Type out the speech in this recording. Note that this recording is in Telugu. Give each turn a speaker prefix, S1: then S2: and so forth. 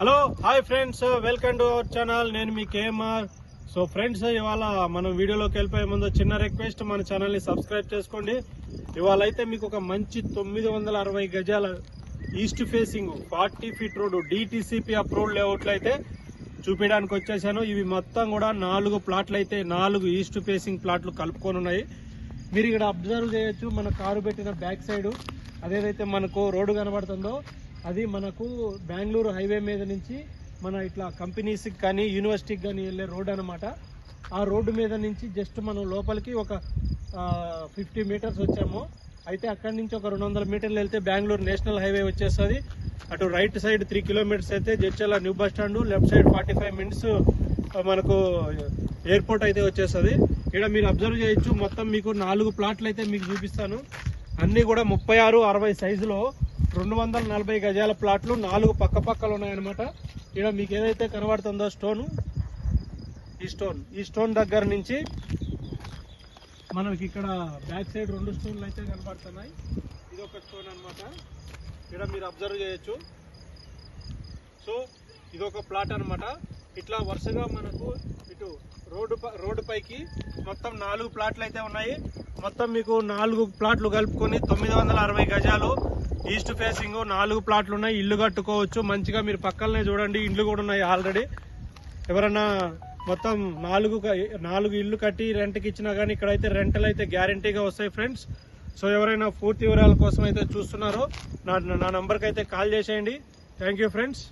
S1: Hello hi friends welcome to our channel నేను మీ కేఎంఆర్ సో ఫ్రెండ్స్ ఇవాళ మనం వీడియోలోకి వెళ్ళిపోయే ముందు చిన్న రిక్వెస్ట్ మన ఛానల్ని సబ్స్క్రైబ్ చేసుకోండి. ఇవాళ అయితే మీకు ఒక మంచి తొమ్మిది వందల అరవై గజాల east facing forty feet road DTCP approved లేఅవుట్లు అయితే చూపించడానికి వచ్చేసాను. ఇవి మొత్తం కూడా నాలుగు ప్లాట్లు అయితే నాలుగు ఈస్ట్ ఫేసింగ్ ప్లాట్లు కలుపుకొని ఉన్నాయి. మీరు ఇక్కడ అబ్జర్వ్ చేయొచ్చు మన కారు పెట్టిన బ్యాక్ సైడ్ అదేదైతే మనకు రోడ్డు కనబడుతుందో అది మనకు బెంగళూరు హైవే మీద నుంచి మన ఇట్లా కంపెనీస్కి కానీ యూనివర్సిటీకి కానీ వెళ్ళే రోడ్ అనమాట ఆ రోడ్డు మీద నుంచి జస్ట్ మనం లోపలికి ఒక ఫిఫ్టీ మీటర్స్ వచ్చాము. అయితే అక్కడి నుంచి ఒక రెండు వందల మీటర్లు వెళ్తే బెంగళూరు నేషనల్ హైవే వచ్చేస్తుంది. అటు రైట్ సైడ్ త్రీ కిలోమీటర్స్ అయితే Jadcherla new bus stand left side forty five minutes మనకు ఎయిర్పోర్ట్ అయితే వచ్చేస్తుంది. ఇక్కడ మీరు అబ్జర్వ్ చేయొచ్చు మొత్తం మీకు నాలుగు ప్లాట్లు అయితే మీకు చూపిస్తాను. అన్నీ కూడా ముప్పై ఆరు అరవై సైజులో. రెండు వందల నలభై గజాల ప్లాట్లు నాలుగు పక్క పక్కలు ఉన్నాయన్నమాట. ఇక్కడ మీకు ఏదైతే కనబడుతుందో స్టోన్ ఈ స్టోన్ ఈ స్టోన్ దగ్గర నుంచి మనకి ఇక్కడ బ్యాక్ సైడ్ రెండు స్టోన్లు అయితే కనబడుతున్నాయి. ఇది ఒక స్టోన్ అన్నమాట. ఇక్కడ మీరు అబ్జర్వ్ చేయొచ్చు. సో ఇది ఒక ప్లాట్ అనమాట ఇట్లా వరుసగా మనకు ఇటు రోడ్డు రోడ్డు పైకి మొత్తం నాలుగు ప్లాట్లు అయితే ఉన్నాయి. మొత్తం మీకు నాలుగు ప్లాట్లు కలుపుకొని తొమ్మిది వందల అరవై గజాలు ఈస్ట్ ఫేసింగ్ నాలుగు ప్లాట్లు ఉన్నాయి. ఇల్లు కట్టుకోవచ్చు. మంచిగా మీరు పక్కనే చూడండి. ఇండ్లు కూడా ఉన్నాయి ఆల్రెడీ. ఎవరన్నా మొత్తం నాలుగు నాలుగు ఇల్లు కట్టి రెంట్కి ఇచ్చినా కానీ ఇక్కడైతే రెంటలు అయితే గ్యారంటీగా వస్తాయి ఫ్రెండ్స్. సో ఎవరైనా పూర్తి వివరాల కోసం అయితే చూస్తున్నారో నా నా నంబర్కి అయితే కాల్ చేసేయండి. Thank you friends.